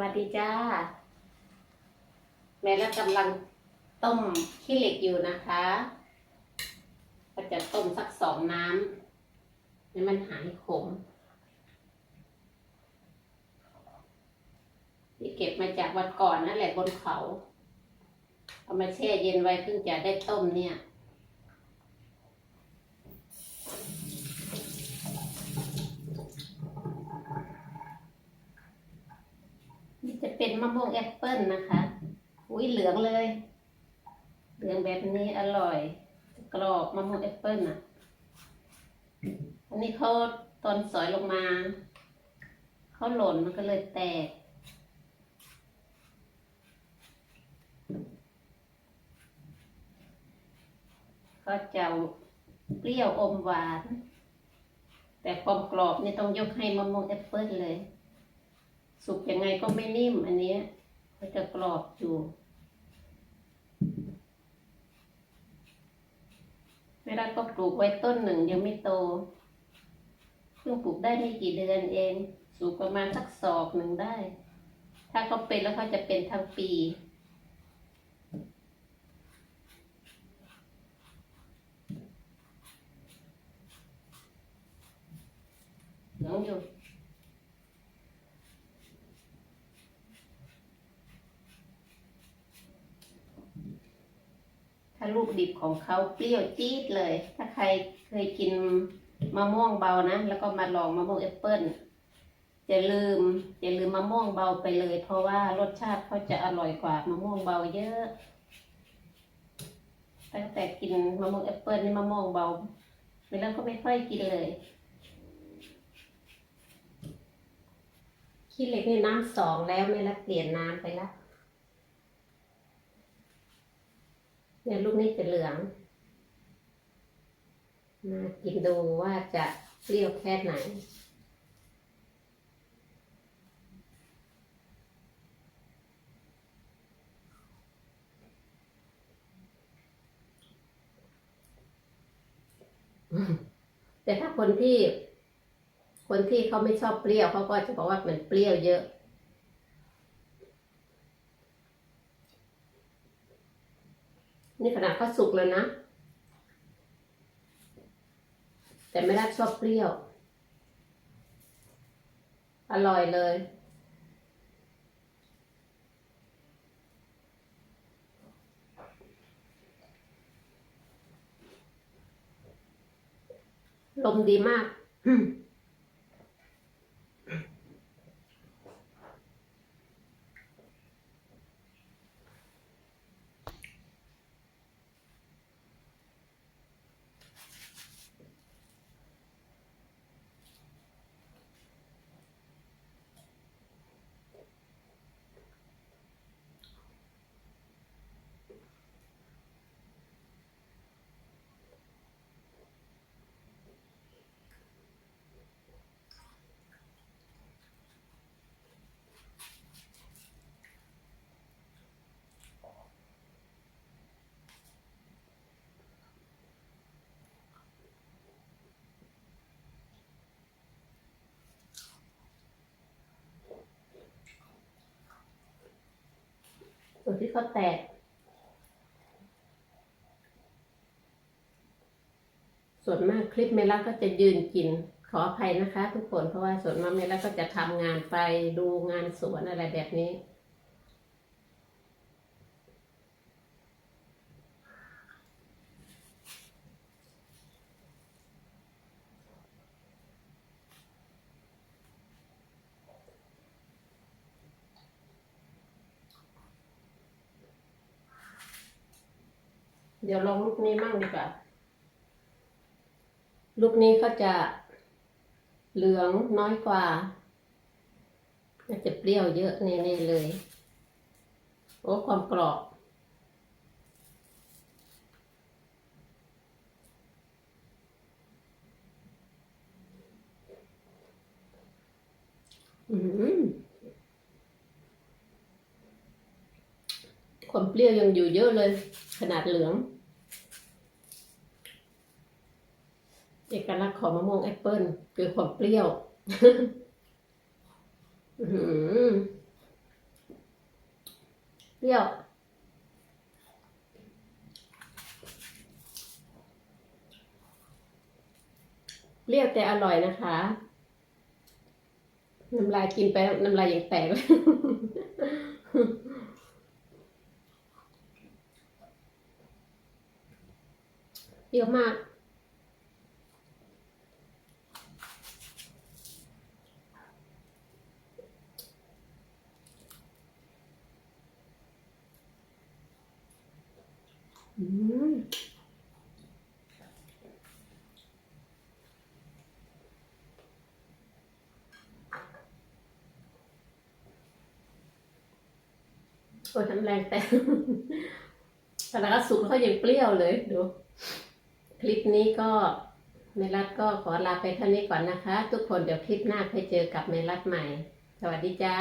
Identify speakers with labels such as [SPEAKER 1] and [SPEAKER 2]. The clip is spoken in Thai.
[SPEAKER 1] วัสดีจ้า แม่แล้วกำลังต้มขี้เหล็กอยู่นะคะ ก็จะต้มสักสองน้ำให้มันหายขมที่เก็บมาจากวันก่อนนั่นแหละบนเขา เอามาแช่เย็นไว้เพิ่งจะได้ต้มเนี่ย นี่จะ เป็นมะม่วงแอปเปิลนะคะ อุ้ยเหลืองเลย เหลืองแบบนี้อร่อย กรอบมะม่วงแอปเปิลอะ อันนี้เขาตอนสอยลงมา เขาหล่นมันก็เลยแตกก็จะเปรี้ยวอมหวาน แต่ความกรอบนี่ต้องยกให้มะม่วงแอปเปิลเลย สุกยังไงก็ไม่นิ่มอันนี้ยก็จะกรอบอยู่เวลาก็ปลูกไว้ต้นหนึ่งยังไม่โต เพิ่งปลูกได้ไม่กี่เดือนเอง สูงประมาณสักศอกหนึ่งได้ ถ้าเขาเป็นแล้วเขาจะเป็นทั้งปีเหลืองอยู่ ถ้าลูก ดิบของเขาเปรี้ยวจี๊ดเลย ถ้าใครเคยกินมะม่วงเบานะ แล้วก็มาลองมะม่วงแอปเปิ้ลจะลืมจะลืมมะม่วงเบาไปเลย เพราะว่ารสชาติเขาจะอร่อยกว่ามะม่วงเบาเยอะ ตั้งแต่กินมะม่วงแอปเปิ้ลนี่มะม่วงเบาไปแล้วก็ไม่ค่อยกินเลยขี้เหล็กนี่น้ำสองแล้วไม่ละเปลี่ยนน้ำไปแล้ว เนี่ยลูกนี้จะเหลืองมากินดูว่าจะเปรี้ยวแค่ไหนแต่ถ้าคนที่ คนที่เขาไม่ชอบเปรี้ยวเขาก็จะบอกว่ามันเปรี้ยวเยอะ นี่ขนาดเขาสุกแล้วนะ แต่ไม่ได้ชอบเปรี้ยว อร่อยเลย ลมดีมาก ส่วนที่เขาแตก ส่วนมากคลิปเมล่าก็จะยืนกิน ขออภัยนะคะ ทุกคนเพราะว่าส่วนมากเมล่าก็จะทำงานไปดูงานสวนอะไรแบบนี้ เดี๋ยวลองลูกนี้มั่งดีกว่า ลูกนี้เขาจะเหลืองน้อยกว่าน่าจะเปรี้ยวเยอะแน่ๆเลย โอ้ความกรอบ อืมความเปรี้ยวยังอยู่เยอะเลย ขนาดเหลือง เอกลักษณ์ของมะม่วงแอปเปิลคือความเปรี้ยวเปรี้ยว เปรี้ยวแต่อร่อยนะคะ น้ำลายกินไปน้ำลายยังแตกเลยเปรี้ยวมาก โอ้ยน้ำแรงแต่แต่ล้วก็สุกแล้วก็ยังเปรี้ยวเลยดู คลิปนี้ก็เมลัดก็ขอลาไปเท่านี้ก่อนนะคะ ทุกคนเดี๋ยวคลิปหน้าไปเจอกับเมลัดใหม่ สวัสดีจ้า